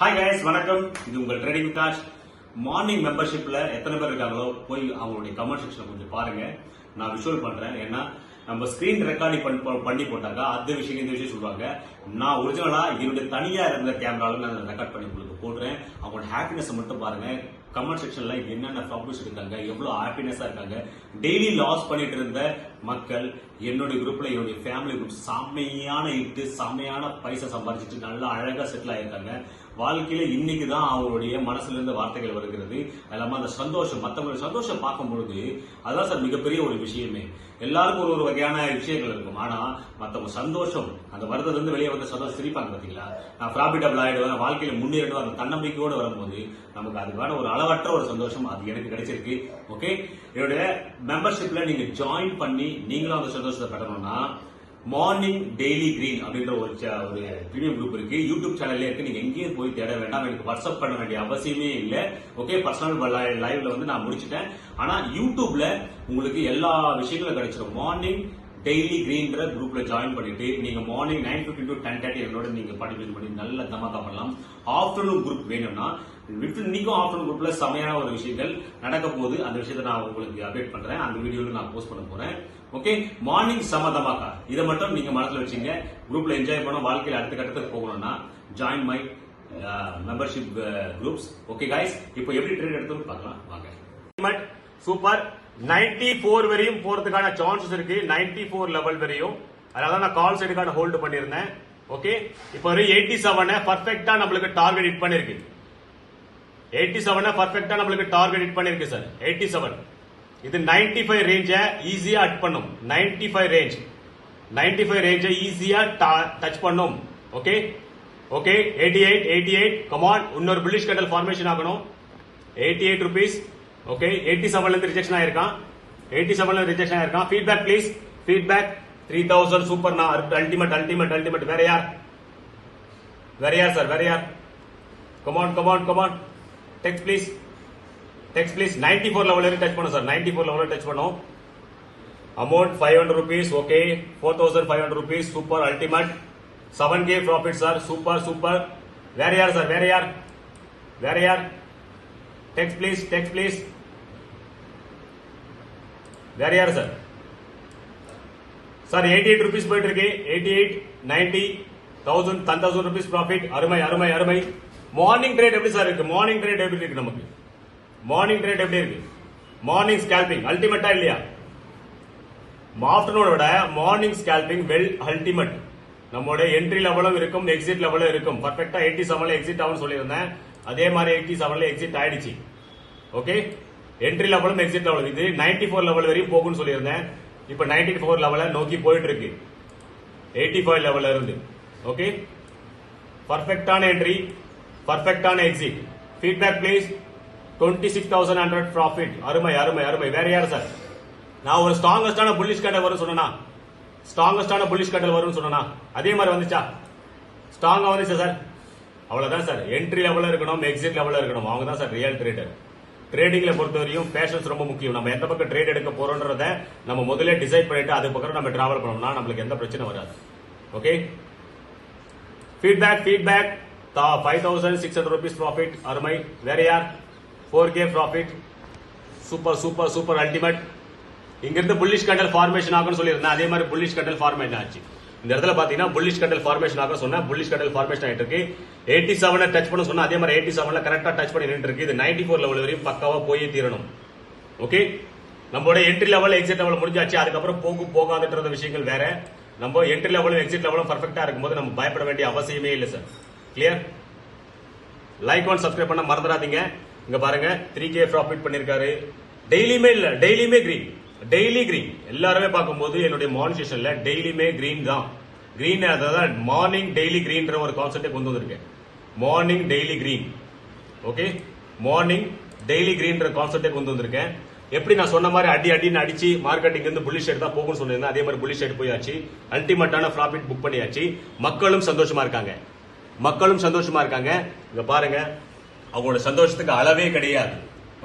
Hi guys வணக்கம். இது உங்கள் ட்ரேடிங் காஷ் மார்னிங் மெம்பர்ஷிப்ல எத்தனை பேர் இருக்காங்களோ போய் அவங்களுடைய கமெண்ட் செக்ஷனை கொஞ்சம் பாருங்க. நான் விஷுவல் பண்றேன். ஏன்னா நம்ம ஸ்கிரீன் ரெக்கார்டிங் பண்ணி போட்டாங்க அந்த விஷயம் இந்த விஷயம் சொல்றாங்க நான் ஒரிஜினலா என்னுடைய தனியா இருந்த கேமராவில் நான் ரெக்கார்ட் பண்ணி உங்களுக்கு போடுறேன். அவங்களோட ஹாப்பினஸ் மட்டும் பாருங்க. கமெண்ட் செக்ஷன்ல என்னென்ன ப்ராப்ளம்ஸ் இருக்காங்க எவ்வளவு ஹாப்பினஸா இருக்காங்க. டெய்லி லாஸ் பண்ணிட்டு இருந்த மக்கள் என்னுடைய குரூப்ல என்னுடைய ஃபேமிலி குரூப் செம்மையான இட்டு செம்மையான பைசா சம்பாதிச்சிட்டு நல்லா அழகா செட்டில் ஆயிருக்காங்க. வாழ்க்கையில இன்னைக்கு தான் அவங்களுடைய மனசுல இருந்து வார்த்தைகள் வருகிறது. அது இல்லாம அந்த சந்தோஷம் மற்றவங்களுடைய சந்தோஷம் பார்க்கும் பொழுது அதான் சார் மிகப்பெரிய ஒரு விஷயமே. எல்லாருக்கும் ஒரு ஒரு வகையான விஷயங்கள் இருக்கும். ஆனா மற்றவங்க சந்தோஷம் அந்த வருத்தத்துல இருந்து வெளியே வந்த சந்தோஷம் சிரிப்பாங்க பாத்தீங்களா? நான் ப்ராஃபிட்டபிள் ஆயிடுவேன் வாழ்க்கையில முன்னேறிடுவேன் அந்த தன்னம்பிக்கையோட வரும்போது நமக்கு அதுக்கான ஒரு அளவற்ற ஒரு சந்தோஷம் அது எனக்கு கிடைச்சிருக்கு. ஓகே என்னுடைய மெம்பர்ஷிப்ல நீங்க ஜாயின் பண்ணி நீங்களும் அந்த சந்தோஷத்தை பெறணும்னா மார்னிங் டெய்லி கிரீன் அப்படின்ற ஒரு ஒரு பிரீமியம் குரூப் இருக்கு. யூடியூப் சேனல்ல இருக்கு. நீங்க எங்கேயும் போய் தேட வேண்டாம். எனக்கு வாட்ஸ்அப் பண்ண வேண்டிய அவசியமே இல்ல. ஓகே பர்சனல் லைவ்ல வந்து நான் முடிச்சிட்டேன். ஆனா யூடியூப்ல உங்களுக்கு எல்லா விஷயங்களும் கிடைச்சிடும் மார்னிங் டெய்லி கிரீன்ற குரூப்ல ஜாயின் பண்ணிட்டு நீங்க morning nine fifty to ten thirty என்னோட நீங்க பார்ட்டிசிபேட் பண்ணி நல்ல தமாக்கா பண்ணலாம். ஆஃப்டர்நூன் குரூப் வேணும்னா இன்னைக்கும் ஆஃப்டர்நூன் குரூப்ல செமையான ஒரு விஷயங்கள் நடக்க போகுது. அந்த விஷயத்த நான் உங்களுக்கு அப்டேட் பண்றேன். அந்த வீடியோவில் நான் போஸ்ட் பண்ண போறேன். ஓகே மார்னிங் சமதமாக்கா இதை மட்டும் நீங்க மனசுல வச்சுங்க. குரூப்ல என்ஜாய் பண்ண வாழ்க்கையில் அடுத்த கட்டத்துக்கு போகணும்னா join my membership groups okay guys இப்போ எப்படி ட்ரேட் எடுத்து பார்க்கலாம். வாங்க. சூப்பர் 94 ஃபோர் வரையும் போறதுக்கான சான்சஸ் இருக்கு. 94 ஃபோர் லெவல் வரையும். அதனால நான் கால் சைடுக்கான ஹோல்டு பண்ணியிருந்தேன். ஓகே இப்போ ஒரு எயிட்டி செவனை பர்ஃபெக்டா நம்மளுக்கு டார்கெட் ஹிட் பண்ணிருக்கு எயிட்டி செவனை பர்ஃபெக்டா நம்மளுக்கு டார்கெட் ஹிட் பண்ணிருக்கு சார் எயிட்டி செவன் இது 95 ஃபைவ் ரேஞ்சை ஈஸியா அட் பண்ணும். 95 ஃபைவ் ரேஞ்ச் 95 ஃபைவ் ரேஞ்சை ஈஸியா டச் பண்ணும். Okay okay eighty eight eighty eight come on இன்னொரு புல்லிஷ் கண்டல் ஃபார்மேஷன் ஆகணும். Eighty eight rupees okay eighty செவன்ல இருந்து ரிஜெக்ஷன் ஆயிருக்கான். எயிட்டி செவன்ல rejection ஆயிருக்கான். Feedback please feedback three thousand super நான் அல்டிமேட் அல்டிமேட் அல்டிமேட் வேற யார்? வேற யார் சார் வேற யார்? Come on come on come on text please text please ninety four level வரைக்கும் டச் பண்ணும் sir ninety four level touch பண்ணும் amount five hundred rupees okay four thousand five hundred rupees super ultimate seven K profit sir super super வேற யார் sir வேற யார் வேற யார் text please text please வேற யார் sir sir eighty eight rupees போயிட்டு இருக்கு. Eighty eight ninety thousand ten thousand rupees profit அருமை அருமை அருமை. மார்னிங் ட்ரேட் எப்படி சார் இருக்கு? மார்னிங் ட்ரேட் எப்படி இருக்கு நமக்கு? மார்னிங் ட்ரேட் எப்படி இருக்கு? மார்னிங் ஸ்கேல்பிங் அல்டிமேட்டா இல்லையா? ஆஃப்டர்நூனோட மார்னிங் ஸ்கேல்பிங் வெல் அல்டிமேட் நம்மளோட என்ட்ரி லெவலும் இருக்கும் எக்ஸிட் லெவலும் இருக்கும். பர்ஃபெக்டா எயிட்டி செவன்ல எக்ஸிட் ஆகும் சொல்லியிருந்தேன். அதே மாதிரி எயிட்டி செவன்ல எக்ஸிட் ஆயிடுச்சு. ஓகே என்ட்ரி லெவலும் எக்ஸிட் லெவலும் இது 94 ஃபோர் லெவல் வரையும் போகும்னு சொல்லியிருந்தேன். இப்போ 94 ஃபோர் லெவலை நோக்கி போயிட்டு இருக்கு எயிட்டி ஃபைவ் லெவல்ல இருந்து ஓகே பர்ஃபெக்டான என்ட்ரி பர்ஃபெக்டான exit feedback please twenty six thousand hundred profit அருமை அருமை அருமை. வேற யார் சார் நான் ஒரு ஸ்ட்ராங்கஸ்டான புல்லிஷ் கண்டல் வரும் சொன்னா ஸ்ட்ராங்கஸ்டான புல்லிஷ் கண்டல் வரும்னு சொன்னா அதே மாதிரி வந்துச்சா? ஸ்ட்ராங்கா வந்துச்சா சார் அவ்வளவுதான் சார் என்ட்ரி லெவலில் இருக்கணும் எக்ஸிட் லெவலில் இருக்கணும். அவங்க தான் சார் ரியல் ட்ரேடர் ட்ரேடிங்ல பொறுத்தவரையும் பேஷன்ஸ் ரொம்ப முக்கியம். நம்ம எந்த பக்கம் ட்ரேட் எடுக்க போறோன்றத நம்ம முதல்ல டிசைட் பண்ணிட்டு அது பக்கம் நம்ம டிராவல் பண்ணோம்னா நம்மளுக்கு எந்த பிரச்சனை வராது. Okay feedback feedback five thousand six hundred rupees profit அருமை. வேற யார்? Four K profit super super super ultimate இங்கிருந்து புல்லிஷ் கண்டல் ஃபார்மேஷன் ஆகும்னு சொல்லியிருந்தேன். அதே மாதிரி புல்லிஷ் கண்டல் ஃபார்மேஷன் ஆச்சு. இந்த இடத்துல பாத்தீங்கன்னா புல்லிஷ் கண்டல் ஃபார்மேஷன் ஆக சொன்னா புல்லிஷ் கண்டல் ஃபார்மேஷன் ஆயிட்டு இருக்கு. எயிட்டி செவனை டச் பண்ண சொன்னா அதே மாதிரி எயிட்டி செவன்ல கரெக்டா டச் பண்ணி நின்று இருக்கு. இது நைன்டி ஃபோர் லெவல் வரையும் பக்காவா போய் தீரணும். ஓகே நம்மளோட என்ட்ரி லெவல் எக்ஸிட் லெவல் முடிஞ்சாச்சு. அதுக்கப்புறம் போகும் போகாதுன்ற விஷயங்கள் வேற. நம்ம என்ட்ரி லெவலும் எக்ஸிட் லெவலும் பர்ஃபெக்டா இருக்கும்போது நம்ம பயப்பட வேண்டிய அவசியமே இல்லை sir clear like one subscribe பண்ண மறந்துடாதீங்க. இங்க பாருங்க த்ரீ கே ப்ராஃபிட் பண்ணிருக்காரு. டெய்லியுமே இல்ல டெய்லியுமே கிரீன் டெய்லி கிரீன் எல்லாருமே பார்க்கும்போது என்னுடைய மார்னிங் செஷன்ல டெய்லியுமே கிரீன் தான். கிரீன் அதாவது மார்னிங் டெய்லி கிரீன்ற ஒரு கான்செப்டே கொண்டு வந்திருக்கேன். Morning daily green okay morning daily கிரீன்ற கான்செப்டே கொண்டு வந்திருக்கேன். எப்படி நான் சொன்ன மாதிரி அடி அடின்னு அடிச்சு மார்க்கெட்டிங் இருந்து புள்ளி ஷேட் தான் போகும்னு சொன்னிருந்தேன் அதே மாதிரி புள்ளி ஷேட் போயாச்சு. அல்டிமேட்டான ப்ராஃபிட் புக் பண்ணியாச்சு. மக்களும் சந்தோஷமா இருக்காங்க. மக்களும் சந்தோஷமா இருக்காங்க. இங்க பாருங்க அவங்களோட சந்தோஷத்துக்கு அளவே கிடையாது.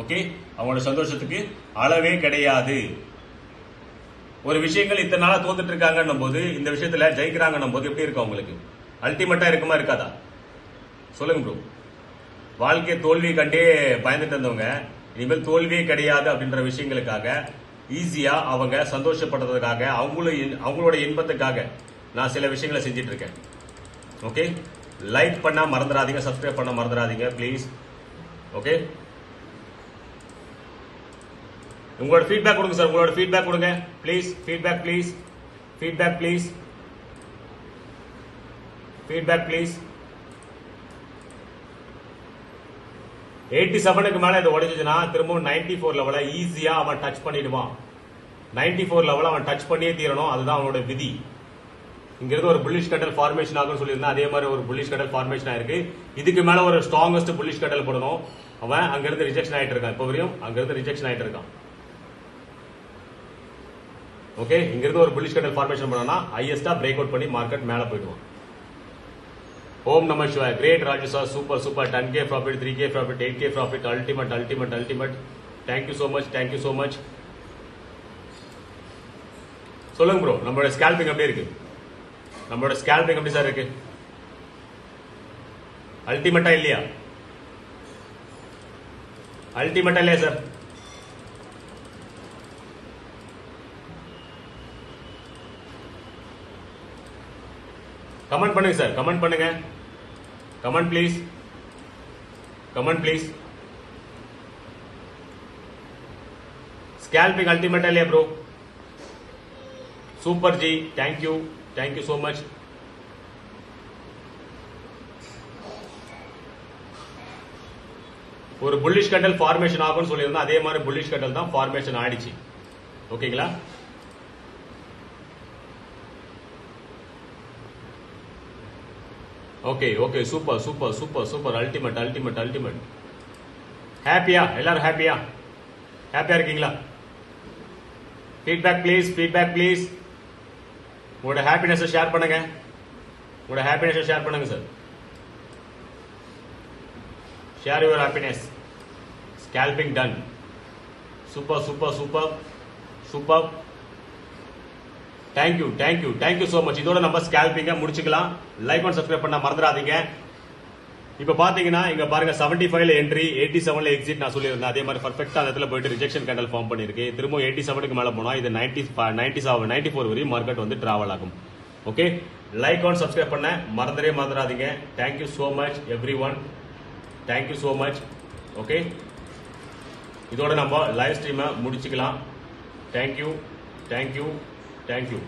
ஓகே அவங்களோட சந்தோஷத்துக்கு அளவே கிடையாது. ஒரு விஷயங்கள் இத்தனை நாளா தோத்துட்டு இருக்காங்கன்னும் போது இந்த விஷயத்துல ஜெயிக்கிறாங்கன்னும் போது எப்படி இருக்கும் அவங்களுக்கு? அல்டிமேட்டா இருக்குமா இருக்காதா? சொல்லுங்க ப்ரோ வாழ்க்கை தோல்வி கண்டே பயந்துட்டு இருந்தவங்க இனிமேல் தோல்வியே கிடையாது அப்படின்ற விஷயங்களுக்காக ஈஸியா அவங்க சந்தோஷப்படுறதுக்காக அவங்களும் அவங்களோட இன்பத்துக்காக நான் சில விஷயங்களை செஞ்சிட்டு இருக்கேன். ஓகே லைக் பண்ண மறந்துடாதீங்க சப்ஸ்கிரைப் பண்ண மறந்துடாதீங்க ப்ளீஸ் ஓகே உங்களோட ஃபீட்பேக் கொடுங்க சார் உங்களோட ஃபீட்பேக் கொடுங்க. Please feedback please feedback please feedback please eighty செவனுக்கு மேலே இது உடைஞ்சிச்சுன்னா திரும்பவும் நைன்டி ஃபோர் லெவலை ஈஸியாக அவன் டச் பண்ணிடுவான். நைன்டி ஃபோர் லெவல அவன் டச் பண்ணியே தீரணும். அதுதான் அவனோட விதி. இங்க இருந்து ஒரு புல்லிஷ் கடல் ஃபார்மேஷன் ஆகும்னு சொல்லியிருந்தேன் அதே மாதிரி ஒரு புல்லிஷ் கடல் ஃபார்மேஷன் ஆயிருக்கு. இதுக்கு மேல ஒரு ஸ்ட்ராங்கஸ்ட் புல்லிஷ் கடல் போடணும். அவன் அங்கிருந்து ரிஜெக்ஷன் ஆயிட்டு இருக்கான். இப்போ வரையும் அங்கிருந்து ரிஜெக்ஷன் ஆயிட்டு இருக்கான். ஓகே இங்கிருந்து ஒரு புல்லிஷ் கடல் ஃபார்மேஷன் பண்ணனா ஹையஸ்டா பிரேக் அவுட் பண்ணி மார்க்கெட் மேல போயிடுவான். ஓம் நம சிவாய். Great ராஜசா super super ten K profit three K profit eight K profit ultimate ultimate ultimate thank you so much thank you so much சொல்லுங்க ப்ரோ நம்மளோட ஸ்கேல்பிங் அப்படியே இருக்கு? நம்மளோட ஸ்கேல்பிங் எப்படி சார் இருக்கு அல்டிமேட்டா இல்லையா அல்டிமேட்டா இல்லையா சார் கமெண்ட் பண்ணுங்க சார் கமெண்ட் பண்ணுங்க comment please comment please scalping அல்டிமேட்டா இல்லையா bro super ji thank you thank you so much ஒரு புல்லிஷ் கட்டல் ஃபார்மேஷன் ஆகும்னு சொல்லியிருந்தா அதே மாதிரி புல்லிஷ் கட்டல் தான் ஃபார்மேஷன் ஆயிடுச்சு. ஓகேங்களா? Okay okay super super super super ultimate ultimate ultimate ஹாப்பியா எல்லாரும் ஹாப்பியா ஹாப்பியா இருக்கீங்களா? ஃபீட்பேக் ப்ளீஸ் ஃபீட்பேக் ப்ளீஸ் உங்களோட ஹாப்பினஸை ஷேர் பண்ணுங்க. உங்களோட ஹாப்பினஸை ஷேர் பண்ணுங்க sir share your happiness scalping done super super super super thank you thank you thank you so much இதோட நம்ம ஸ்கேல்பிங்க முடிச்சுக்கலாம். லைக் அண்ட் சப்ஸ்கிரைப் பண்ண மறந்துடாதீங்க. இப்போ பாத்தீங்கன்னா இங்க பாருங்க 75 ஃபைவ்ல என்ட்ரி எயிட்டி செவன்ல எக்ஸிட் நான் சொல்லியிருந்தேன். அதே மாதிரி பர்ஃபெக்டா அந்த இடத்துல போயிட்டு ரிஜெக்ஷன் கேண்டல் ஃபார்ம் பண்ணிருக்கு திரும்ப எயிட்டி செவனுக்கு மேல போனா இது ninety ninety seven ninety four வரையும் மார்க்கெட் வந்து டிராவல் ஆகும். ஓகே லைக் ஆன் சப்ஸ்கிரைப் பண்ண மறந்துடே மறந்துடாதீங்க. Thank you so much everyone thank you so much okay இதோட நம்ம லைவ் ஸ்ட்ரீமை முடிச்சுக்கலாம். Thank you thank you thank you